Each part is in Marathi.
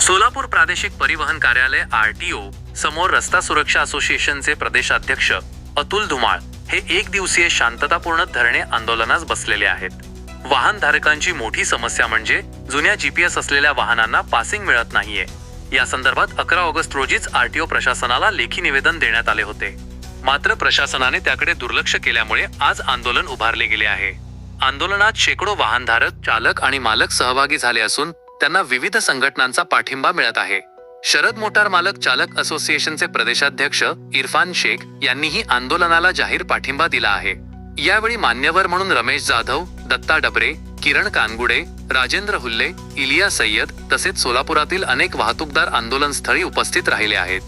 सोलापूर प्रादेशिक परिवहन कार्यालय आरटीओ समोर रस्ता सुरक्षा असोसिएशनचे प्रदेशाध्यक्ष अतुल धुमाळ हे एक दिवसीय शांततापूर्ण धरणे आंदोलनास बसलेले आहेत. वाहनधारकांची मोठी समस्या म्हणजे जुन्या जीपीएस असलेल्या वाहनांना पासिंग मिळत नाहीये. या संदर्भात अकरा ऑगस्ट रोजीच आरटीओ प्रशासनाला लेखी निवेदन देण्यात आले होते. मात्र प्रशासनाने त्याकडे दुर्लक्ष केल्यामुळे आज आंदोलन उभारले गेले आहे. आंदोलनात शेकडो वाहनधारक चालक आणि मालक सहभागी झाले असून त्यांना विविध संघटनांचा पाठिंबा मिळत आहे. शरद मोटार मालक चालक असोसिएशनचे प्रदेशाध्यक्ष इरफान शेख यांनीही आंदोलनाला जाहीर पाठिंबा दिला आहे. यावेळी मान्यवर म्हणून रमेश जाधव दत्ता डबरे किरण कानगुडे राजेंद्र हुल्ले इलिया सय्यद तसेच सोलापुरातील अनेक वाहतूकदार आंदोलनस्थळी उपस्थित राहिले आहेत.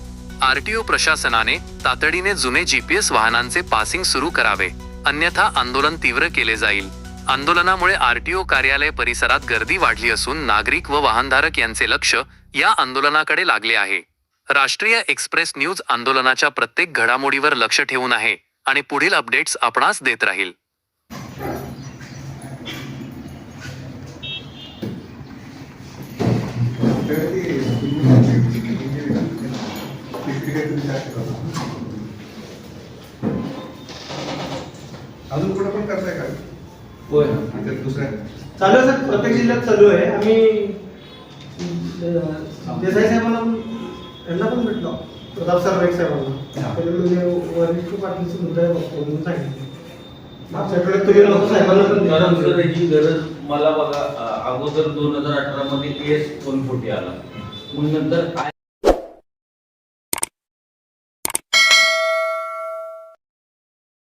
आरटीओ प्रशासनाने तातडीने जुने जीपीएस वाहनांचे पासिंग सुरू करावे. अन्यथा आंदोलन तीव्र केले जाईल आंदोलनामुळे आरटीओ कार्यालय परिसरात गर्दी वाढली असून नागरिक व वाहनधारक यांचे लक्ष या आंदोलनाकडे लागले आहे राष्ट्रीय एक्सप्रेस न्यूज आंदोलनाच्या प्रत्येक घडामोडीवर लक्ष ठेवून आहे आणि पुढील अपडेट्स आपणास देत राहील अजून कुठं पण करताय का? होय. आणि त्यात दुसऱ्या चालू आहे सर प्रत्येक जिल्ह्यात चालू आहे. आम्ही अं, देसाई साहेबांना पण यांना पण भेटलो. प्रताप सर नाईक साहेबांना. म्हणजे वरिष्ठ पाटीलचा मुद्दा आहे बघतो म्हणून सांगितलं मागच्या आठवड्यात तुम्ही नव्हतं साहेबांना पण कारण भेटलो. गरज मला बघा अ, अगोदर दोन हजार अठरा मध्ये एस वन फोर्टी आला. मग नंतर आय